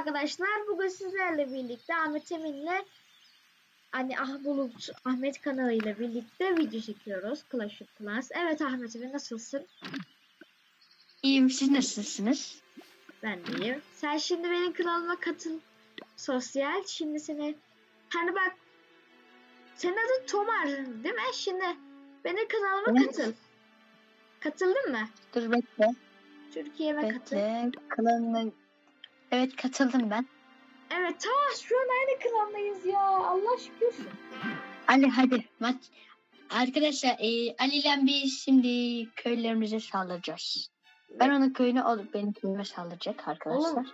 arkadaşlar. Bugün sizlerle birlikte Ahmet Emin'le hani Ah Bulut Ahmet kanalıyla birlikte video çekiyoruz. Clash of Clans. Evet Ahmet Emin nasılsın? İyiyim siz nasılsınız? Ben de iyiyim. Sen şimdi benim kanalıma katıl. Sosyal. Şimdi seni hani bak senin adın Tomar değil mi? Şimdi benim kanalıma Evet. katıl. Katıldın mı? Dur bekle. Türkiye'me katıl. Bekle. Kanalına... Evet katıldım ben. Evet tamam şu an aynı kanaldayız ya. Allah şükür. Ali hadi maç. Arkadaşlar e, Ali ile biz şimdi köylerimize saldıracağız. Ben onun köyüne olup benim köyüme saldıracak arkadaşlar. Oğlum.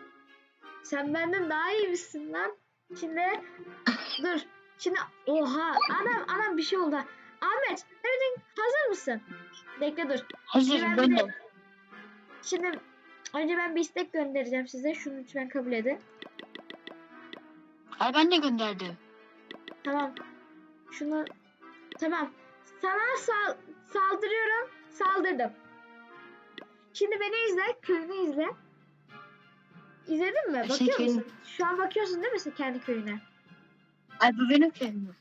Sen benden daha iyi misin lan? Şimdi dur. Şimdi oha anam anam bir şey oldu. Ahmet evet hazır mısın? Bekle dur. Hazır Ben de- Şimdi önce ben bir istek göndereceğim size. Şunu lütfen kabul edin. Ay ben de gönderdim. Tamam. Şunu tamam. Sana sal- saldırıyorum. Saldırdım. Şimdi beni izle. Köyünü izle. İzledin mi? Sen Bakıyor musun? Şu an bakıyorsun değil mi sen kendi köyüne? Ay bu benim köyüm.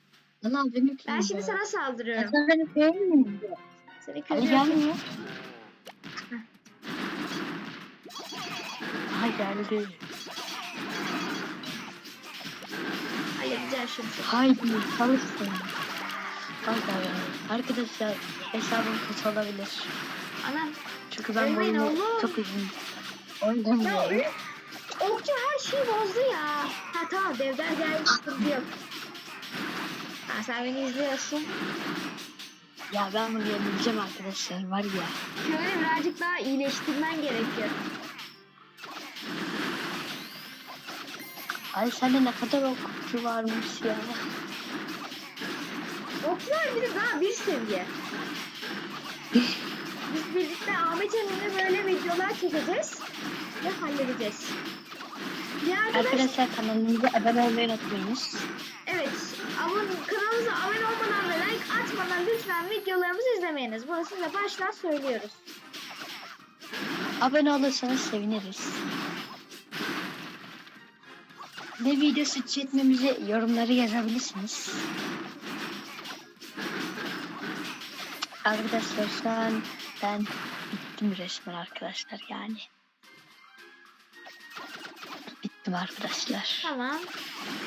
Ana benim köyüm. Ben şimdi sana Ay, saldırıyorum. sen benim köyüm mü? Seni Ali köyüne gelmiyor. Ay geldi. halledeceğim şimdi. Haydi çalışsın. Haydi Arkadaşlar hesabım kötü olabilir. Anam. Çünkü ben bu oyunu çok uzun Ya oynamıyorum. öyle- Okçu her şeyi bozdu ya. Ha tamam devler geldi sıkıntı yok. Ha sen beni izliyorsun. Ya ben bunu yenileceğim arkadaşlar var ya. Köyünü birazcık daha iyileştirmen gerekiyor. Ay sende ne kadar okçu varmış ya. Okçular bir de daha bir seviye. Biz birlikte Ahmet Emin'le böyle videolar çekeceğiz ve halledeceğiz. Ya arkadaş, Arkadaşlar kanalımıza abone olmayı unutmayınız. evet abone, kanalımıza abone olmadan ve like atmadan lütfen videolarımızı izlemeyiniz. Bunu size baştan söylüyoruz. Abone olursanız seviniriz. Ne videosu çekmemizi yorumları yazabilirsiniz. Arkadaşlar şu an ben bittim resmen arkadaşlar yani. Bittim arkadaşlar. Tamam.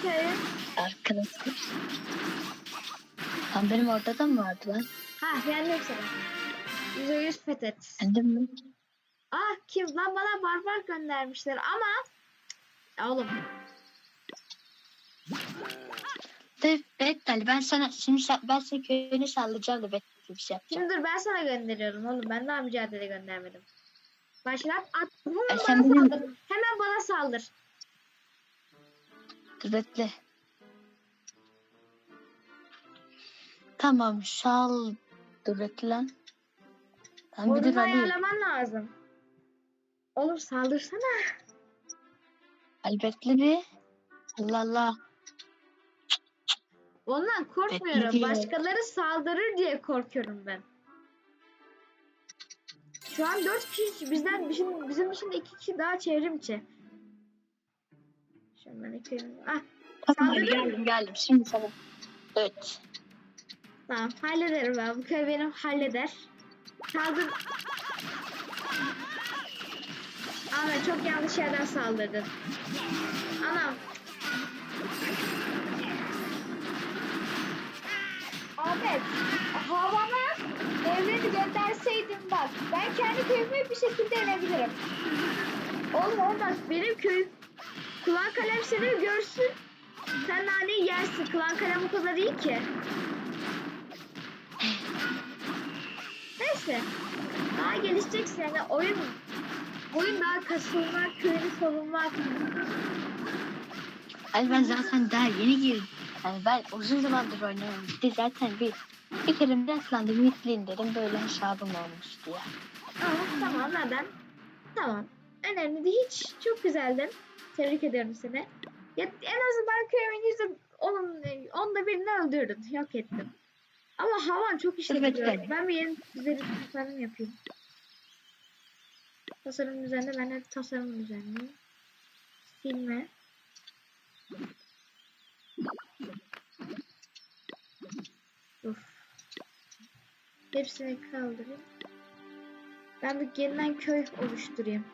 Köyün Arkadaşlar. Lan benim orada da mı vardı lan? Ha yendim seni. Yüzde yüz fethet. Kendim mi? Ah kim lan bana barbar göndermişler ama ya oğlum De, bekle Ali, ben sana şimdi ben senin köyünü sallayacağım da bekle bir şey yapacağım. şimdi dur ben sana gönderiyorum oğlum ben daha mücadele göndermedim. Başlat at hemen E bana benim- saldır. Hemen bana saldır. Dur bekle. Tamam sal. Dur bekle lan. Lan bir ayarlaman lazım. Oğlum saldırsana. Ali bekle bir. Allah Allah. Ondan korkmuyorum. Başkaları saldırır diye korkuyorum ben. Şu an dört kişi bizden bizim, bizim dışında iki kişi daha çevrim içi. Şimdi ben iki... Ah mı? geldim geldim. Şimdi sana. Evet. Tamam hallederim ben. Bu köy benim halleder. Saldır. Ahmet çok yanlış yerden saldırdın. Anam. Ahmet havana evleri gönderseydin bak. Ben kendi köyümü bir şekilde inebilirim. Oğlum olmaz. Benim köyüm. Klan kalem seni görsün. Sen naneyi yersin. Klan kalem o kadar iyi ki. Neyse. Daha gelişeceksin yani oyun oyun daha kasılmak, köyünü savunmak. Ali ben zaten daha yeni girdim. Yani ben uzun zamandır oynuyorum. Bir de zaten bir bir kere rastlandım yükleyeyim dedim. Böyle hesabım olmuştu ya. Ama tamam neden? Tamam. Önemli değil hiç. Çok güzeldin. Tebrik ediyorum seni. Ya, en azından köyümün yüzde onun, onda birini öldürdün. Yok ettin. Ama havan çok işe Evet, evet. Ben bir yeni güzel tasarım yapayım. Tasarım üzerinde ben de tasarım düzenleyeyim. Silme. Dur. Hepsini kaldırayım. Ben bir yeniden köy oluşturayım.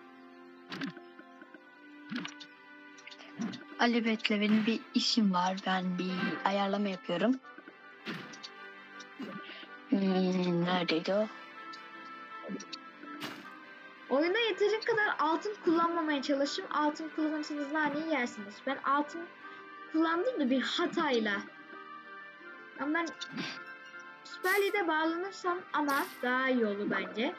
Ali bekle benim bir işim var. Ben bir ayarlama yapıyorum. Hmm, neredeydi o? Oyunda yeteri kadar altın kullanmamaya çalışın. Altın kullanırsanız naneyi yersiniz. Ben altın kullandım da bir hatayla. Ama ben Süper Lig'e bağlanırsam ama daha iyi olur bence.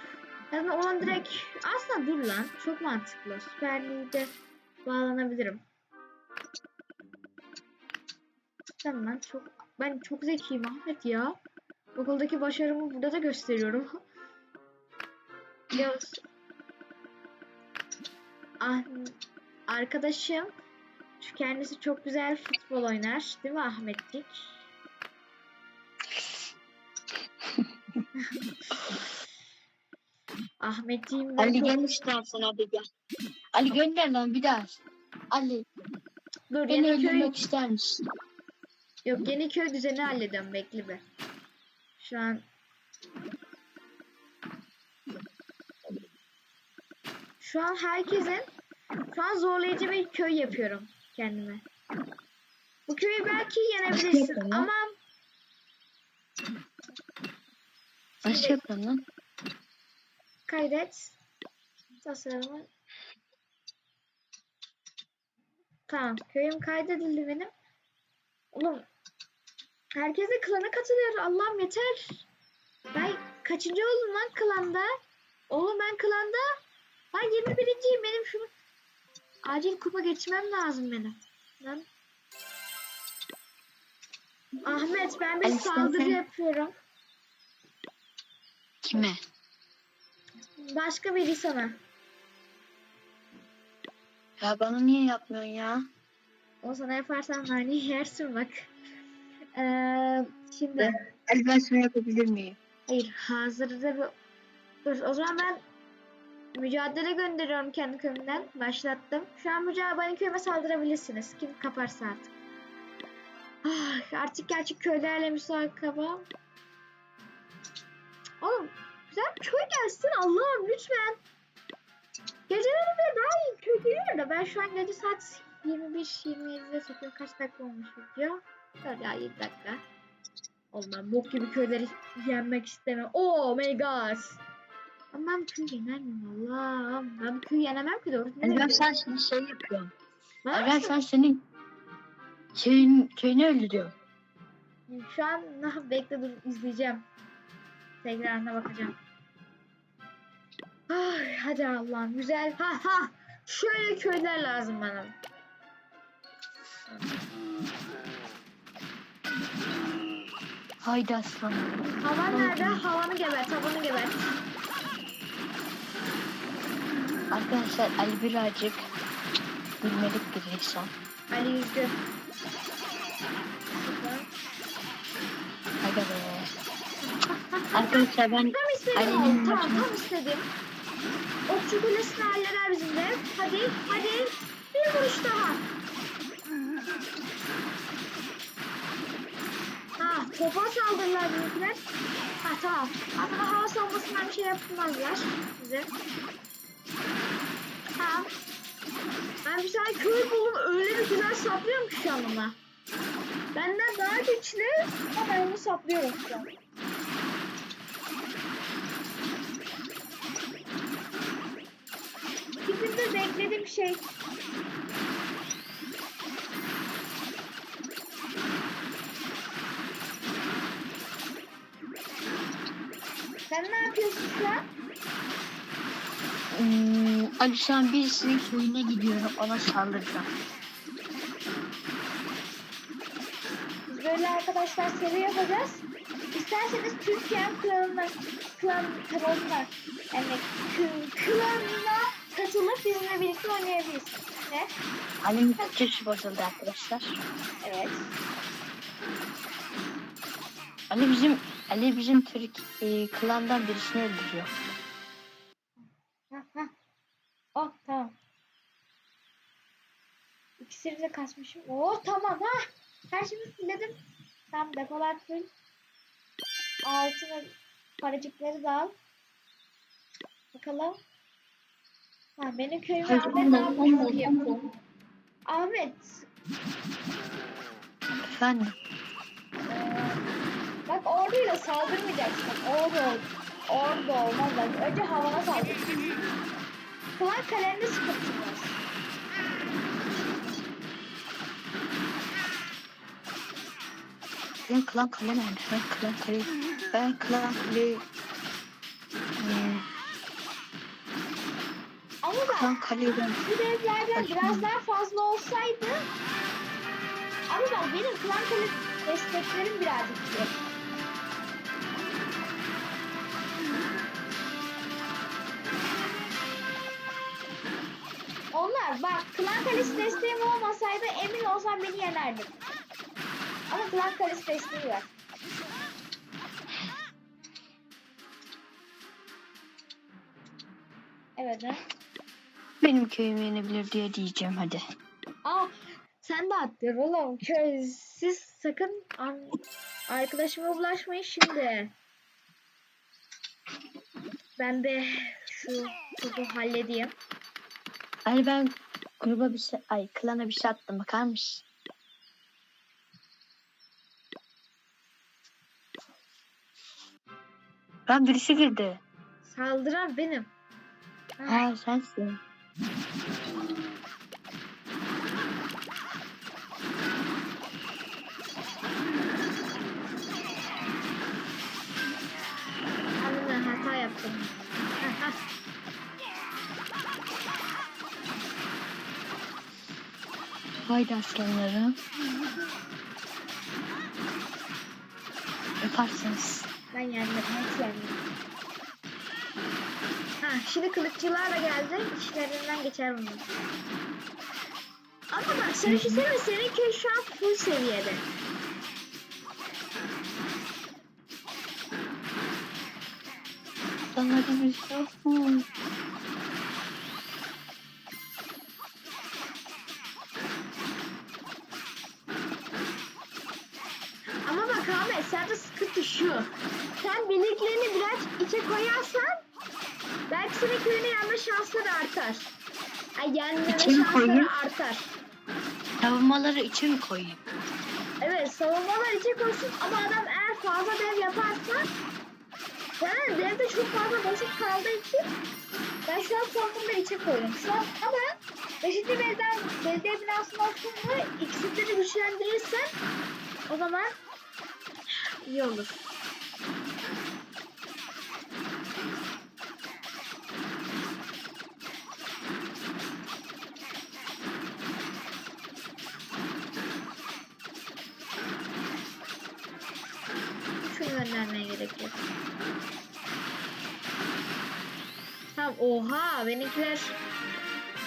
Yani olan direkt aslında dur lan çok mantıklı. Süper Lig'e bağlanabilirim. Tamam çok ben çok zekiyim Ahmet ya. Okuldaki başarımı burada da gösteriyorum. Yavuz. Ah, arkadaşım şu kendisi çok güzel futbol oynar. Değil mi Ahmetcik? Ahmetciğim Ali çok... gel istersen hadi gel. Ali gönder lan bir daha. Ali Dur beni yeni köy... öldürmek ister misin? Yok yeni köy düzeni hallediyorum bekle bir. Şu an Şu an herkesin şu an zorlayıcı bir köy yapıyorum kendime. Bu köyü belki yenebilirsin ama yapıyorsun lan? kaydet. Tasarımı. Tamam köyüm kaydedildi benim. Oğlum herkes de klana katılıyor. Allah'ım yeter. Ben kaçıncı oldum lan klanda? Oğlum ben klanda. Ben 21.yim benim şunu. Acil kupa geçmem lazım benim. Lan. Ahmet ben bir Ali, saldırı sen- yapıyorum. Kime? Başka biri sana. Ya bana niye yapmıyorsun ya? O sana yaparsam hani yersin bak. Ee, şimdi Ali ben sana yapabilir miyim? hayır hazırda bu. Dur o zaman ben mücadele gönderiyorum kendi köyümden. Başlattım. Şu an mücadele köyüme saldırabilirsiniz. Kim kaparsa artık. Ah, artık gerçek köylerle müsabaka. Oğlum güzel bir köy gelsin Allah'ım lütfen. Geceleri de daha iyi köy geliyor da ben şu an gece saat 21-27'de çekiyorum. Kaç dakika olmuş video? Ya 7 dakika. Ben bok gibi köyleri yenmek istemem. Oh my god. Ama ben yener miyim Allah'ım? Ben bu köyü yenemem ki doğru. Ben sen şimdi şey Ali ben sen senin köyün, köyünü öldürüyorum. Şu an bekle dur izleyeceğim. Tekrarına bakacağım. Ay, hadi Allah'ım güzel. Ha ha. Şöyle köyler lazım bana. Haydi aslan. Havan nerede? Havanı gebert, havanı gebert. Arkadaşlar Ali birazcık bilmelik bir insan. Ali yüzdü. Hadi be. Arkadaşlar ben Ali'nin. Tamam tam istediğim. Okçu kulesini halleder bizimle. Hadi hadi. Bir vuruş daha. Ha topa saldırırlar bizimkiler. Ha tamam. Aslında hava savunmasından bir şey yapmazlar bize. Tamam. Ben bir tane köy buldum. Öyle bir güzel saplıyorum ki şu an ona. Benden daha güçlü ama ben onu saplıyorum şu an. Tipinde beklediğim şey. Sen ne yapıyorsun şu? Hmm, Ali şu an birisinin köyüne gidiyorum. Ona saldıracağım. Biz böyle arkadaşlar seri yapacağız. İsterseniz Türkiye klanına, klan kanalına yani klanına katılıp bizimle birlikte oynayabilirsiniz. Ne? Ali'nin Türkçesi bozuldu arkadaşlar. Evet. Ali bizim Ali bizim Türk e, klandan birisini öldürüyor. Oh tamam. İkisini de kasmışım. Oo tamam ha. Her şeyi siledim. Tamam depolar full. Altına paracıkları da al. Bakalım. Ha, benim köyüm Ahmet yapmış ondan, bakayım. Ahmet. Efendim. eee, bak orduyla saldırmayacaksın. Ordu. Ordu olmaz. Önce havana saldır. Klan kalemde sıkıntı var. Ben klan kale nerede? Ben klan kale. Ben klan kale. Hmm, Ama bak klan kale ben. bu devlerden biraz daha fazla olsaydı ama bak benim klan kale desteklerim birazcık iyi. Klan kalesi desteğim olmasaydı emin olsam beni yenerdi. Ama klan kalesi desteği var. Evet ha. Benim köyüm yenebilir diye diyeceğim hadi. Aa sen de attın oğlum. Köy, siz sakın arkadaşıma bulaşmayın şimdi. Ben de şu topu halledeyim. Hani ben gruba bir şey, ay klana bir şey attım bakar mısın? Lan birisi girdi. Saldıran benim. Ha, Ha sensin. Haydi aslanlarım. Yaparsınız. Ben yendim. Net yendim. Ha, şimdi kılıkçılar da geldi. İçlerinden geçer bunu. Ama bak sen düşünsene senin köy şu an full seviyede. Aslanlarım işte. Hı. İçe koyarsan belki senin köyüne yenme şansları artar. Ay mi şansları koyayım? artar. Savunmaları içe mi koyayım? Evet savunmalar içe koysun ama adam eğer fazla dev yaparsa yani devde çok fazla boşluk kaldığı için ben şu an savunmaları içe koydum. Şu an ama 5. belden belediye binasından sonra ikisini de güçlendirirsen o zaman iyi olur. Göndermeye gerek yok. Tamam oha benimkiler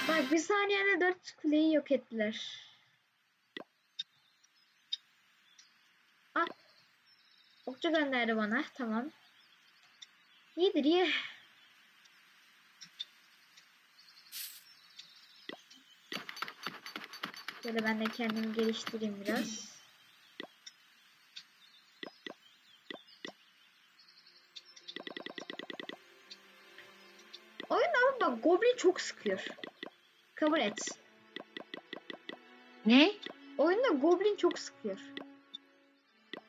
Bak bir saniyede dört kuleyi yok ettiler. Ah. Okçu gönderdi bana. Tamam. İyidir iyi. Böyle ben de kendimi geliştireyim biraz. Goblin çok sıkıyor. Kabul et. Ne? Oyunda Goblin çok sıkıyor.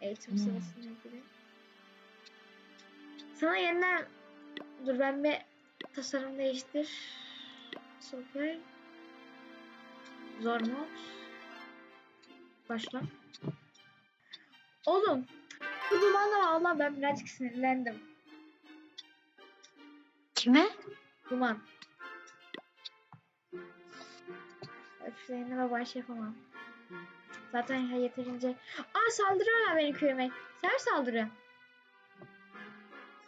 Eğitim Hmm. sırasına göre. Sana yeniden... Dur ben bir tasarım değiştir. Okey. Zor mu? Başla. Oğlum. Bu dumanla Allah ben birazcık sinirlendim. Kime? Duman. Öfleğine baş yapamam. Zaten yeterince... Aa saldırıyorlar benim köyüme. Sen saldırıyorsun?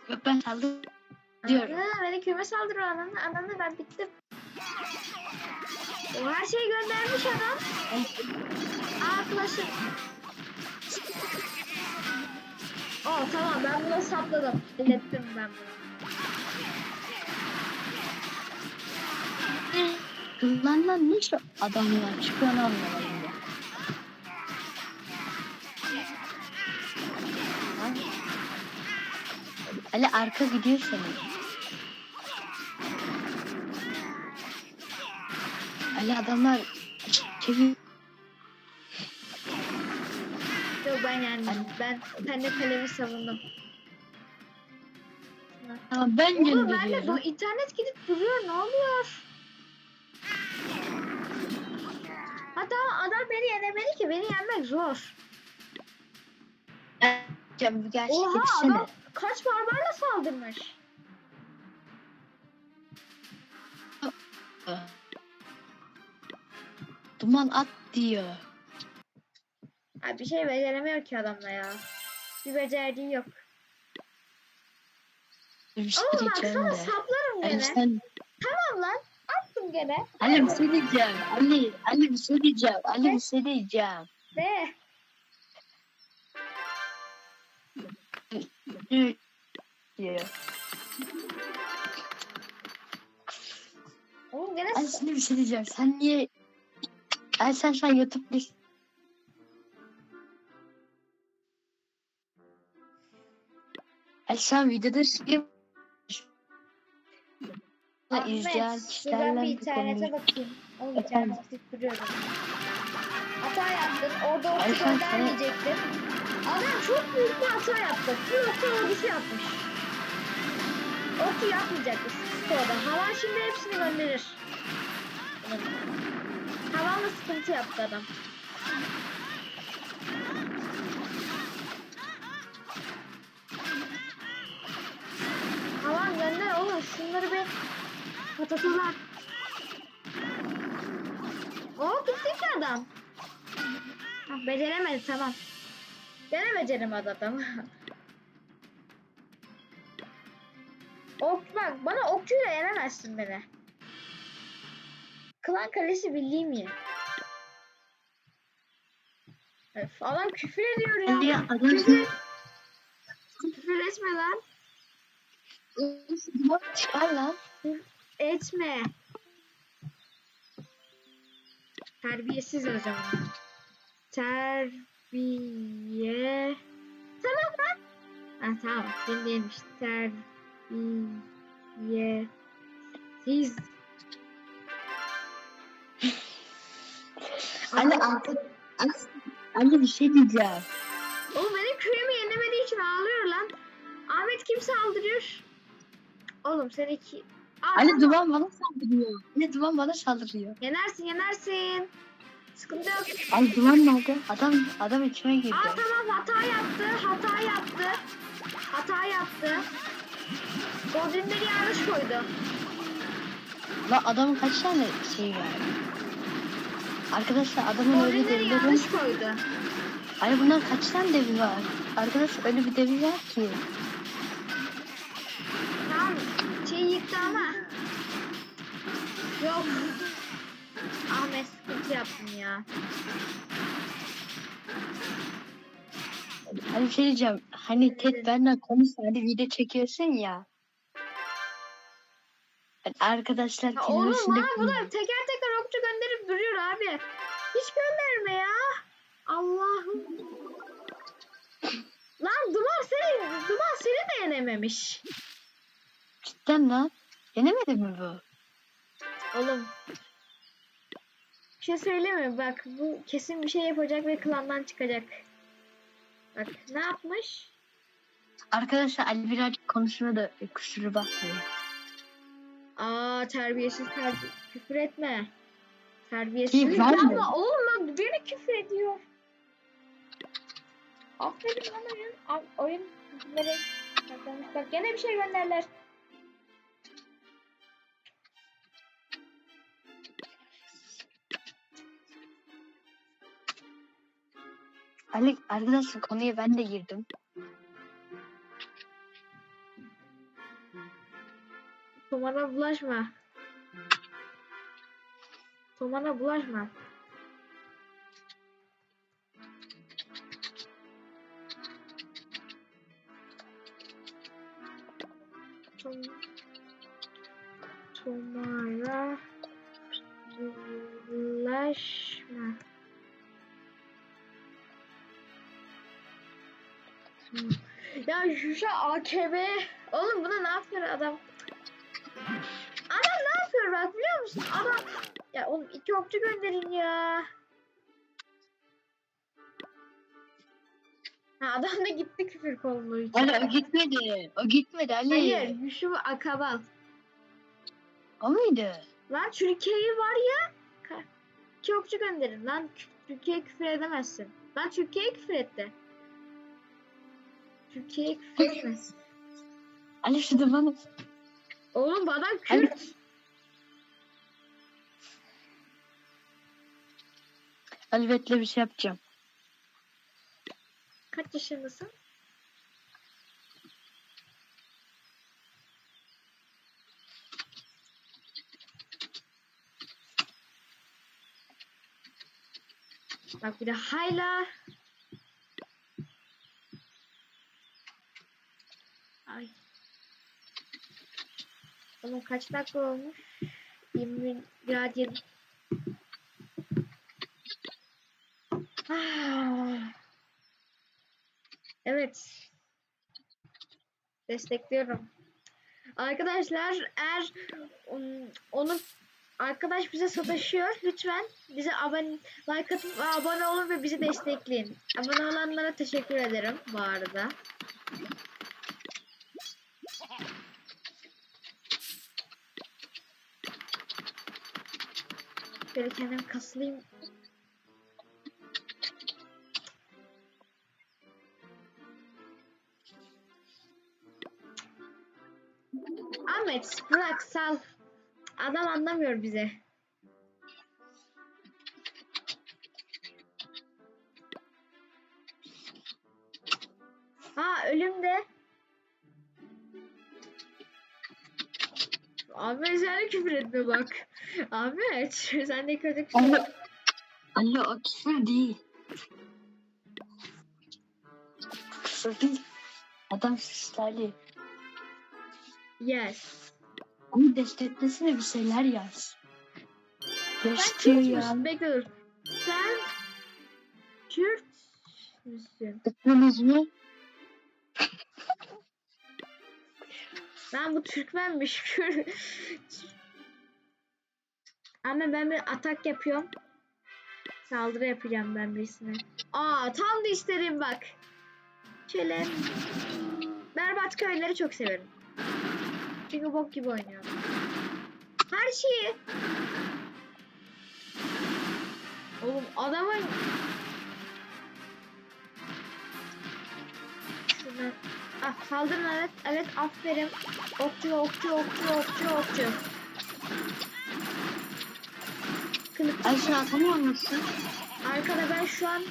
Yok ben saldım. Diyorum. Ana, benim köyüme saldırıyor ananı. Ananı ben bittim. O her şeyi göndermiş adam. Aa klasik. Oh tamam ben bunu sapladım. Hallettim ben bunu. Kullanılan ne şu adamlar çıkıyor anlamadım ya. Ali arka gidiyor senin. Ali adamlar çevir. Yok ben yendim. Ben kendi kalemi savundum. Tamam ben Oğlum ben de bu internet gidip duruyor. Ne oluyor? Hatta adam beni yenemeli ki. Beni yenmek zor. Gerçek Oha yetişsene. adam kaç barbarla saldırmış. Duman at diyor. Ay bir şey beceremiyor ki adamla ya. Bir becerdiği yok. Bir şey Ama bak sana saplarım gene. sen Tamam lan. Attım gene. Ali bir şey diyeceğim. Ali, Ali bir şey diyeceğim. Ali bir şey diyeceğim. Diyor. Oğlum gene Ali sana bir şey diyeceğim. Sen niye... Ali sen şu an YouTube list... Ali şu an videoda şey... Ahmet, izleyen kişilerle bir internete bakayım. Oğlum internete duruyorum. Hata yaptın. Orada sen- göndermeyecektin. Adam çok büyük bir hata yaptı. Bir nokta ordusu yapmış. Orta yapmayacaktı. Sıkıntı orada. Havan şimdi hepsini gönderir. Havanla sıkıntı yaptı adam. Havan gönder oğlum. Şunları bir patatalar. Oo ki adam. Ah, beceremedi tamam. Gene beceremedi adam. Ok bak bana okçuyla yenemezsin beni. Klan kalesi bildiğim yer. Öf, adam küfür ediyor ya. Ali adam Küfür, küfür etme lan. Çıkar lan. Etme. Terbiyesiz o zaman. Terbiye. Tamam lan. Ha, tamam. Değilmiş. Terbiyesiz. Ali artık... Ali bir şey diyeceğim. Oğlum benim köyümü yenemediği için ağlıyor lan. Ahmet kim saldırıyor? Oğlum seninki... Aa, Tamam. duman bana saldırıyor. Ali duman bana saldırıyor. Yenersin yenersin. Sıkıntı yok. Ali duman nerede? Adam adam içime girdi. Aa tamam hata yaptı. Hata yaptı. Hata yaptı. Godrinleri yanlış koydu. La adamın kaç tane şeyi var? Arkadaşlar adamın öyle devleri yanlış koydu. Ali bunlar kaç tane devi var? Arkadaş öyle bir devi var ki. Ama. Yok. Ahmet sıkıntı yaptın ya. Hani şey diyeceğim. Hani Ted benimle konuş hadi video çekiyorsun ya. Yani arkadaşlar ya oğlum bana bunlar teker teker okçu gönderip duruyor abi. Hiç gönderme ya. Allah'ım. Lan Duman seni, Duman seni de yenememiş. cidden lan. Yenemedi mi bu? Oğlum. Bir şey söyleyeyim mi? Bak bu kesin bir şey yapacak ve klandan çıkacak. Bak ne yapmış? Arkadaşlar Ali birazcık konuşma da kusura bakmayın. Aa terbiyesiz terbi küfür etme. Terbiyesiz. Yapma oğlum biri küfür ediyor. Aferin lan oyun. Oyun? Bak gene bir şey gönderler. Ali arkadaşlar konuya ben de girdim. Tomana bulaşma. Tomana bulaşma. Tom Tomara Hmm. Ya şu AKB. Oğlum buna ne yapıyor adam? Adam ne yapıyor bak biliyor musun? Adam ya oğlum iki okçu gönderin ya. Ha adam da gitti küfür kolluğu için. Ali o gitmedi. O gitmedi Ali. Hayır, Yusuf Akabal. O muydu? Lan Türkiye'yi var ya. İki okçu gönderin. Lan Türkiye'ye küfür edemezsin. Lan Türkiye'ye küfür etti. Türkiye'ye küfür edemezsin. Ali şu da bana. Oğlum bu adam Kürt. Ali bekle bir şey yapacağım. Kaç yaşındasın? Bak bir de hayla. Ay. Oğlum kaç dakika olmuş? 20 grad 7. Ah. Evet. Destekliyorum. Arkadaşlar eğer onu arkadaş bize sataşıyor lütfen bize abone like atıp abone olun ve bizi destekleyin. Abone olanlara teşekkür ederim bu arada. Şöyle kendim kasılayım. Ahmet bırak sal. Adam anlamıyor bize. Ha ölüm de. Sen de küfür etme bak. Ahmet sen de kötü küfür Ali, Ali o küfür değil. Küfür değil. Adam suçlu Ali. Yes. Onu desteklesene bir şeyler yaz. Kürt ya. Bekle dur. Sen Kürt müsün? Tıkladınız mı? Lan bu Türkmenmiş. Kürt. Ama ben bir atak yapıyorum. Saldırı yapacağım ben birisine. Aa tam da isterim bak. Şöyle. Berbat köyleri çok severim. Çünkü bok gibi oynuyorum. Her şeyi. Oğlum adamın Şuradan. Ah saldırın evet. Evet aferin. Okçu okçu okçu okçu okçu. Kılık. Ali sen atamıyor musun? Arkada ben şu an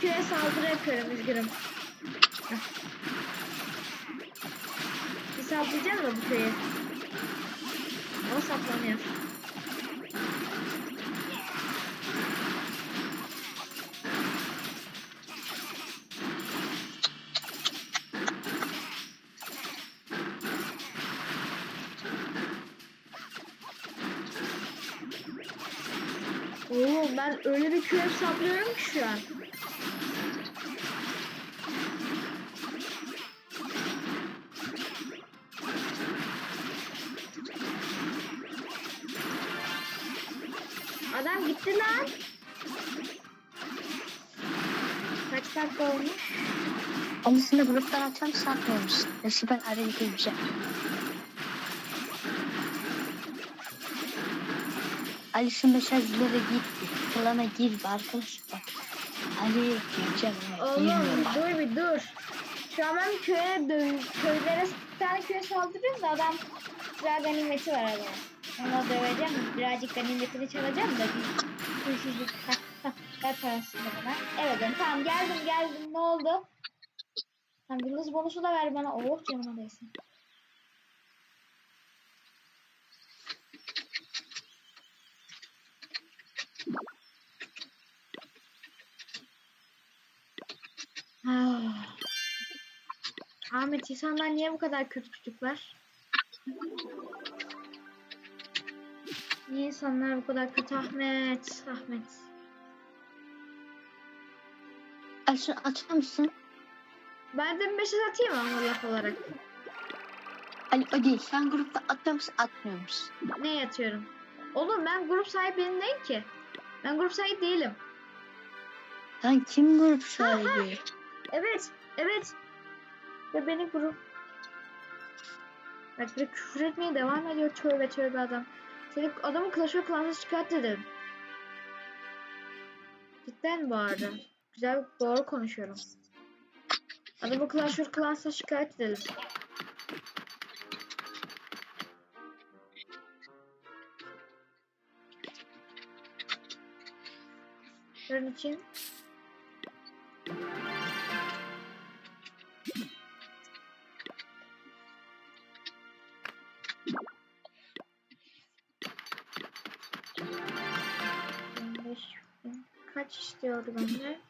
köye saldırı yapıyorum üzgünüm. Bir saldıracağım da bu köye. O saklanıyor. Oo ben öyle bir köye saplıyorum ki şu an. Adam gitti lan. Kaç dakika olmuş? Ali seni gruptan satmıyor musun? Neyse ben araya gireceğim. Ali şu mesajlara git. Klana gir be arkadaşlar. Ali gireceğim. evet, Oğlum dur bir dur. Şu an ben köye dö köylere bir tane köye saldırıyorum da adam sıra ganimeti var adamın. Onu döveceğim. Birazcık ganimetini çalacağım da bir hırsızlık. Ver parasını bana. Evet tamam geldim geldim ne oldu? Tamam yıldız bonusu da ver bana. Oh canıma değsin. Ahmet insanlar niye bu kadar kötü çocuklar? Niye insanlar bu kadar kötü Ahmet? Ahmet. Şunu atıyor musun? Ben de bir mesaj atayım ama laf olarak. Ali o değil. Sen grupta atıyor musun atmıyor musun? Ne yatıyorum? Oğlum ben grup sahibiyim değil ki. Ben grup sahibi değilim. Lan kim grup sahibi? Evet, evet. Ve benim grup. Bak bir küfür etmeye devam ediyor tövbe tövbe adam. Seni adamı Clash of Clans'a şikayet ederim. Cidden arada. Güzel doğru konuşuyorum. Adamı Clash of Clans'a şikayet edelim. Bunun için istiyordu bende?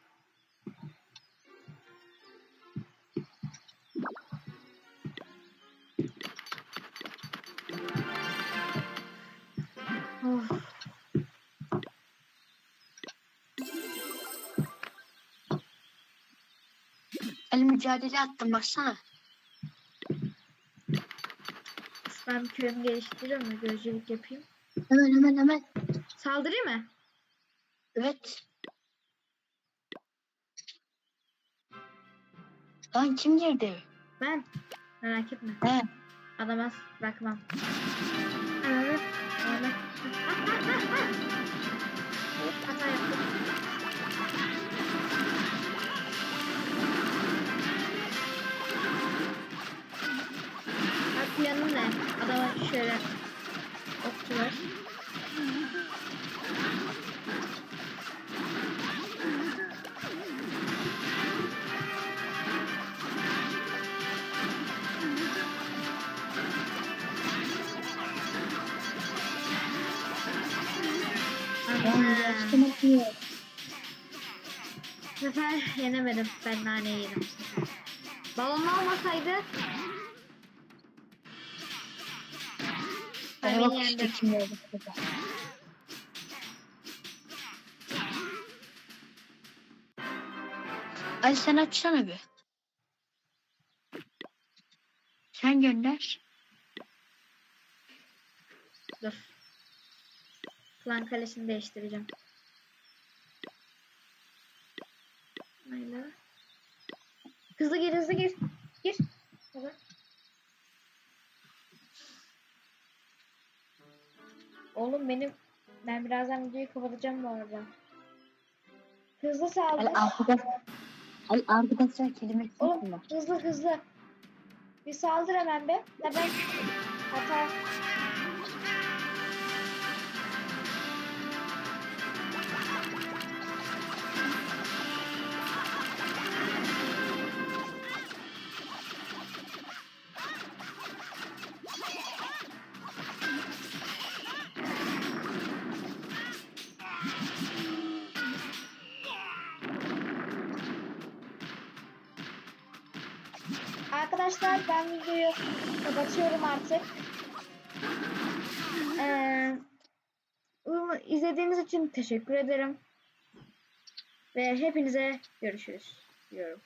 Of. Ali mücadele attım baksana. Ben köyümü geliştiriyorum da gözcülük yapayım. Hemen hemen hemen. Saldırayım mı? Evet. Lan kim girdi? Ben. Merak etme. He. Adama bırakmam. Ananı. Hop, Hata yaptım. Ha, planım ne? Adama şöyle okçular. Yaşlı bakıyor. Bu sefer yenemedim. Ben naneyi yedim bu sefer. Balonlu olmasaydı ben beni yendim. Ali sen açsana bir. Sen gönder. Dur. Klan kalesini değiştireceğim. Ayla. Hızlı gir hızlı gir. Gir. Hadi. Oğlum benim ben birazdan videoyu kapatacağım bu arada. Hızlı saldır. Ali arkadaşlar kelimesi Oğlum hızlı hızlı. Bir saldır hemen be. Hemen. Hata. Teşekkür ederim. Ve hepinize görüşürüz diyorum.